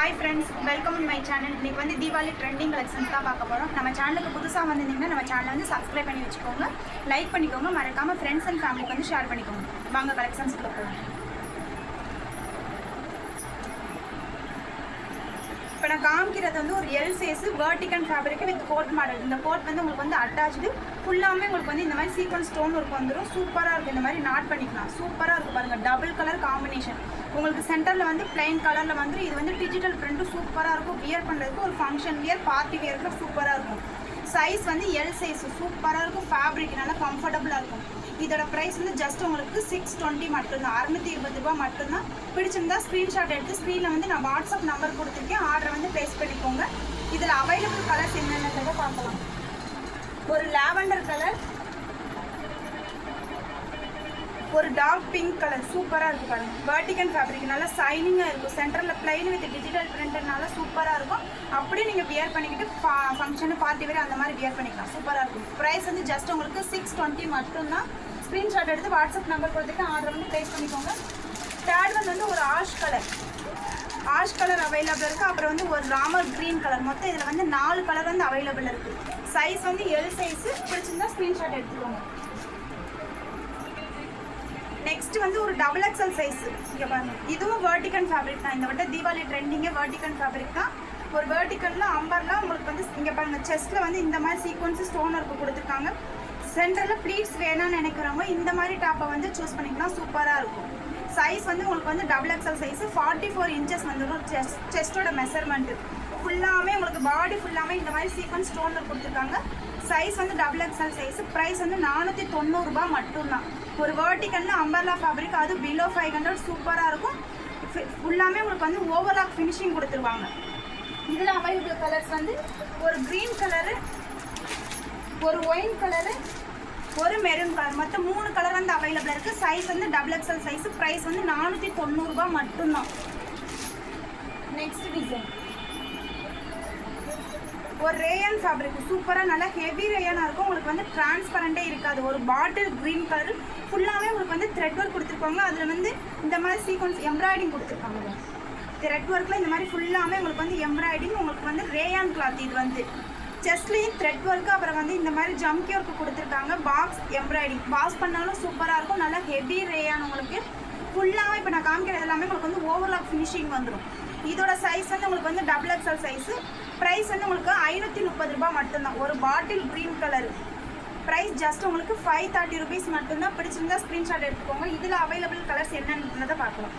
Hi friends welcome my channel இன்றைக்கி வந்து Deepavali trending collections தான் பார்க்க போகிறோம் நம்ம சேனலுக்கு புதுசாக வந்திருந்தீங்கன்னா நம்ம சேனலை வந்து சப்ஸ்கிரைப் பண்ணி வச்சுக்கோங்க. லைக் பண்ணிக்கோங்க மறக்காமல் ஃப்ரெண்ட்ஸ் அண்ட் ஃபேமிலிக்கு வந்து ஷேர் பண்ணிக்கோங்க. வாங்க கலெக்ஷன்ஸ் போகலாம் இப்போ நான் காமிக்கிறது வந்து ஒரு L chase vertical fabric with coat model இந்த கோட் வந்து உங்களுக்கு வந்து அட்டாச்சு ஃபுல்லாமே உங்களுக்கு வந்து இந்த மாதிரி சீக்வன்ஸ் ஸ்டோன் ஒர்க் வந்துடும் சூப்பராக இருக்கும் இந்த மாதிரி நாட் பண்ணிக்கலாம். சூப்பராக இருக்கும் பாருங்கள் டபுள் கலர் காம்பினேஷன் உங்களுக்கு சென்டரில் வந்து பிளைன் கலரில் வந்து இது வந்து டிஜிட்டல் பிரிண்ட்டு சூப்பராக இருக்கும். வியர் பண்ணுறதுக்கு ஒரு ஃபங்க்ஷன் வியர் பார்ட்டி வியருக்கு சூப்பராக இருக்கும். சைஸ் வந்து எல் சைஸ் சூப்பராக இருக்கும். ஃபேப்ரிக் நல்லா கம்ஃபர்டபுளாக இருக்கும். இதோட ப்ரைஸ் வந்து ஜஸ்ட் உங்களுக்கு சிக்ஸ் டுவெண்ட்டி மட்டும்தான். அறுநூத்தி இருபது ரூபாய் மட்டும்தான். பிடிச்சிருந்தா ஸ்க்ரீன்ஷாட் எடுத்து ஸ்க்ரீனில் வந்து நான் வாட்ஸ்அப் நம்பர் கொடுத்துருக்கேன். ஆர்டரை வந்து ப்ளேஸ் பண்ணிக்கோங்க. இதில் அவைலபிள் கலர்ஸ் என்னென்னதை பார்க்கலாம். ஒரு லாவெண்டர் கலர் ஒரு டார்க் பிங்க் கலர் சூப்பராக இருக்கும் பாருங்க. வேர்டிகன் ஃபேப்ரிக் நல்லா சைனிங்காக இருக்கும். சென்டரில் பிளைன் வித் டிஜிட்டல் பிரிண்டர்னால சூப்பராக இருக்கும். அப்படியே நீங்கள் வியர் பண்ணிக்கிட்டு ஃபங்க்ஷனு பார்ட்டி வேறு அந்த மாதிரி வியர் பண்ணிக்கலாம். சூப்பராக இருக்கும். ப்ரைஸ் வந்து ஜஸ்ட் உங்களுக்கு சிக்ஸ் டுவெண்ட்டி மட்டும்தான். ஸ்க்ரீன்ஷாட் எடுத்து வாட்ஸ்அப் நம்பர் கொடுத்துட்டு ஆர்டர் வந்து ப்ளேஸ் பண்ணிக்கோங்க. தேர்ட் ஒன் வந்து ஒரு ash colour ash colour available இருக்குது அப்புறம் வந்து ஒரு ராமர் க்ரீன் கலர் மொத்தம் இதில் வந்து நாலு கலர் வந்து அவைலபிள் இருக்குது சைஸ் வந்து எல் சைஸு பிடிச்சிருந்தா ஸ்க்ரீன்ஷாட் எடுத்துக்கோங்க. நெக்ஸ்ட் வந்து ஒரு டபுள் எக்ஸல் சைஸ் இங்கே பாருங்க. இதுவும் வேர்டிகன் ஃபேப்ரிக் தான். இந்த வட்ட தீபாவளி ட்ரெண்டிங்கே வேர்டிகன் ஃபேப்ரிக் தான். ஒரு வேர்டிக்கலில் அம்பர்லாம் உங்களுக்கு வந்து இங்கே பாருங்க செஸ்ட்டில் வந்து இந்த மாதிரி சீக்வன்ஸ் ஸ்டோன் ஒர்க்கு கொடுத்துருக்காங்க. சென்டரில் ப்ளீட்ஸ் வேணாம்னு நினைக்கிறவங்க இந்த மாதிரி டாப்பை வந்து சூஸ் பண்ணிக்கலாம். சூப்பராக இருக்கும். சைஸ் வந்து உங்களுக்கு வந்து double XL size forty four inches வந்துடும் செஸ்ட் செஸ்ட்டோட மெஷர்மெண்ட்டு ஃபுல்லாமே உங்களுக்கு பாடி ஃபுல்லாமே இந்த மாதிரி சீக்வன்ஸ் ஸ்டோனில் கொடுத்துருக்காங்க. சைஸ் வந்து டபுள் எக்ஸல் சைஸ் ப்ரைஸ் வந்து நானூற்றி தொண்ணூறுரூபா மட்டும்தான். ஒரு வேர்ட்டிக்கல்னு அம்பர்லா ஃபேப்ரிக் அது பிலோ ஃபைவ் ஹண்ட்ரட் சூப்பராக இருக்கும். ஃபுல்லாமே உங்களுக்கு வந்து ஓவர்லாக் ஃபினிஷிங் கொடுத்துருவாங்க. இதில் அவைலபிள் கலர்ஸ் வந்து ஒரு க்ரீன் கலரு ஒரு ஒயின் கலரு ஒரு மெரூன் கலர் மொத்தம் மூணு கலர் வந்து அவைலபிள் இருக்குது சைஸ் வந்து டபுள் எக்ஸல் சைஸ் ப்ரைஸ் வந்து நானூற்றி தொண்ணூறுரூபா மட்டும்தான். நெக்ஸ்ட் டிசைன் ஒரு ரேயான் ஃபேப்ரிக் சூப்பராக நல்லா ஹெவி ரேயானாக இருக்கும். உங்களுக்கு வந்து டிரான்ஸ்பரண்டே இருக்காது. ஒரு பாட்டில் க்ரீன் கலர் ஃபுல்லாகவே உங்களுக்கு வந்து த்ரெட் ஒர்க் கொடுத்துருக்காங்க அதில் வந்து இந்த மாதிரி சீக்வன்ஸ் எம்ப்ராய்டிங் கொடுத்துருக்காங்க. த்ரெட் ஒர்க்கில் இந்த மாதிரி ஃபுல்லாகவே உங்களுக்கு வந்து எம்ப்ராய்டிங் உங்களுக்கு வந்து ரேயான் கிளாத் இது வந்து. செஸ்ட்லேயும் த்ரெட் ஒர்க்கு அப்புறம் வந்து இந்த மாதிரி ஜம்கி ஒர்க்கு கொடுத்துருக்காங்க. பாக்ஸ் எம்ப்ராய்டிங் பாக்ஸ் பண்ணாலும் சூப்பராக இருக்கும். நல்லா ஹெவி ரேயான் உங்களுக்கு. ஃபுல்லாக இப்போ நான் காமிக்கிறது எல்லாமே உங்களுக்கு வந்து ஓவர்லாக் ஃபினிஷிங் வந்துடும் இதோட சைஸ் வந்து உங்களுக்கு வந்து டபுள் எக்ஸல் சைஸு ப்ரைஸ் வந்து உங்களுக்கு ஐநூற்றி முப்பது ரூபாய் மட்டும்தான். ஒரு bottle green colour price just உங்களுக்கு ஃபைவ் தேர்ட்டி ருபீஸ் மட்டும்தான். பிடிச்சிருந்தா ஸ்க்ரீன்ஷாட் எடுத்துக்கோங்க. இதில் அவைலபிள் கலர்ஸ் என்னன்றதை பார்க்கலாம்.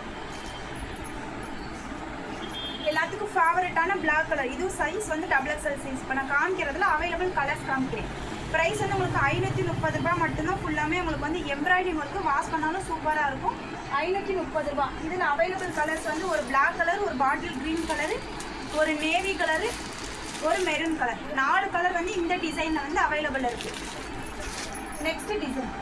எல்லாத்துக்கும் ஃபேவரட்டான பிளாக் கலர் இதுவும் சைஸ் வந்து டபுள் எக்ஸல் சைஸ் இப்போ நான் காமிக்கிறதுல அவைலபிள் கலர்ஸ் காமிக்கிறேன். ப்ரைஸ் வந்து உங்களுக்கு ஐநூற்றி முப்பது ரூபாய் மட்டும்தான். ஃபுல்லாமே உங்களுக்கு வந்து எம்ப்ராய்டிங் ஒர்க்கு வாஷ் பண்ணாலும் சூப்பராக இருக்கும். ஐநூற்றி முப்பது ரூபா இதில் அவைலபிள் கலர்ஸ் வந்து ஒரு பிளாக் கலர் ஒரு பாட்டில் க்ரீன் கலரு ஒரு நேவி கலரு ஒரு மெரூன் கலர் நாலு கலர் வந்து இந்த டிசைனில் வந்து அவைலபிள் இருக்குது நெக்ஸ்ட் டிசைன்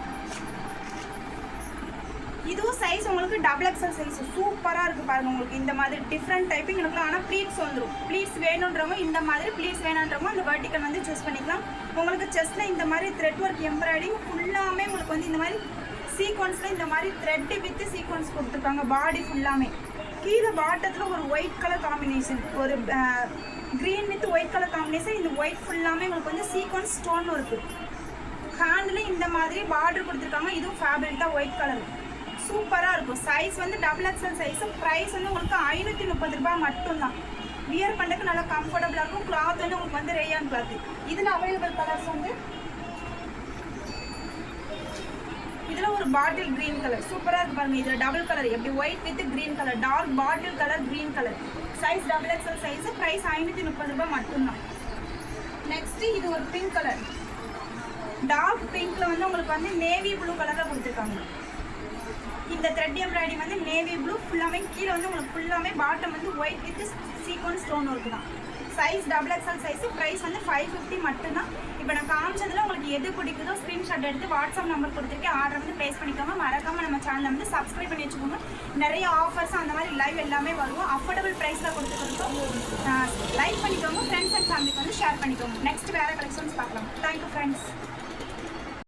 இதுவும் சைஸ் உங்களுக்கு டபுள் எக்ஸல் சைஸ் சூப்பராக இருக்குது பாருங்க உங்களுக்கு. இந்த மாதிரி டிஃப்ரெண்ட் டைப்பிங் இருக்கும் ஆனால் ப்ளீட்ஸ் வந்துடும் ப்ளீட்ஸ் வேணுன்றவங்க இந்த மாதிரி ப்ளீட்ஸ் வேணுன்றவங்க அந்த வெர்டிக்கல் வந்து சூஸ் பண்ணிக்கலாம். உங்களுக்கு செஸ்ட்டில் இந்த மாதிரி த்ரெட் ஒர்க் எம்ப்ராய்டிங் ஃபுல்லாமே உங்களுக்கு வந்து இந்த மாதிரி சீக்வன்ஸில் இந்த மாதிரி த்ரெட்டு வித்து சீக்வன்ஸ் கொடுத்துருக்காங்க. பாடி ஃபுல்லாமே கீழே பாட்டத்தில் ஒரு ஒயிட் கலர் காம்பினேஷன் ஒரு green with white colour combination இந்த ஒயிட் ஃபுல்லாமே உங்களுக்கு வந்து சீக்வன்ஸ் ஸ்டோன் இருக்குது ஹேண்டில் இந்த மாதிரி பார்டர் கொடுத்துருக்காங்க. இதுவும் ஃபேப்ரிக் தான் ஒயிட் கலர் சூப்பராக இருக்கும். சைஸ் வந்து டபுள் எக்ஸல் சைஸு ப்ரைஸ் வந்து உங்களுக்கு ஐநூற்றி முப்பது ரூபாய் மட்டும்தான். வியர் பண்ணுறதுக்கு நல்லா கம்ஃபர்டபுளாக இருக்கும். கிளாத் வந்து உங்களுக்கு வந்து ரேயான் கிளாத் இதில் அவைலபிள் கலர்ஸ் வந்து? இதில் ஒரு பாட்டில் க்ரீன் கலர் சூப்பராக இருக்கு பாருங்கள் இதில் டபுள் கலர் எப்படி white with green colour dark bottle colour green colour size double XL size price ஐநூற்றி முப்பது ரூபாய் மட்டும்தான். நெக்ஸ்ட்டு இது ஒரு பிங்க் கலர் டார்க் பிங்க்ல வந்து உங்களுக்கு வந்து நேவி ப்ளூ கலரில் கொடுத்துருக்காங்க. இந்த த்ரெட் எம்ப்ராய்டி வந்து நேவி ப்ளூ ஃபுல்லாமே கீழே வந்து உங்களுக்கு ஃபுல்லாமே பாட்டம் வந்து white with sequins stone work தான் size double XL size price வந்து ஃபைவ் ஃபிஃப்டி மட்டும்தான். இப்போ நான் காமிச்சதில் உங்களுக்கு எது பிடிக்குதோ ஸ்க்ரீன்ஷாட் எடுத்து வாட்ஸ்அப் நம்பர் கொடுத்துருக்கேன். ஆர்டர் வந்து ப்ளேஸ் பண்ணிக்கோங்க. மறக்காமல் நம்ம சேனலை வந்து சப்ஸ்கிரைப் பண்ணி வச்சுக்கோங்க. நிறைய ஆஃபர்ஸ் அந்த மாதிரி லைவ் எல்லாமே வரும் அஃபோர்டபுள் ப்ரைஸில் கொடுத்துருக்கோம். லைக் பண்ணிக்கோங்க. ஃப்ரெண்ட்ஸ் அண்ட் ஃபேமிலிக்கு வந்து ஷேர் பண்ணிக்கோங்க. நெக்ஸ்ட் வேறு கலெக்ஷன்ஸ் பார்க்கலாம். Thank you friends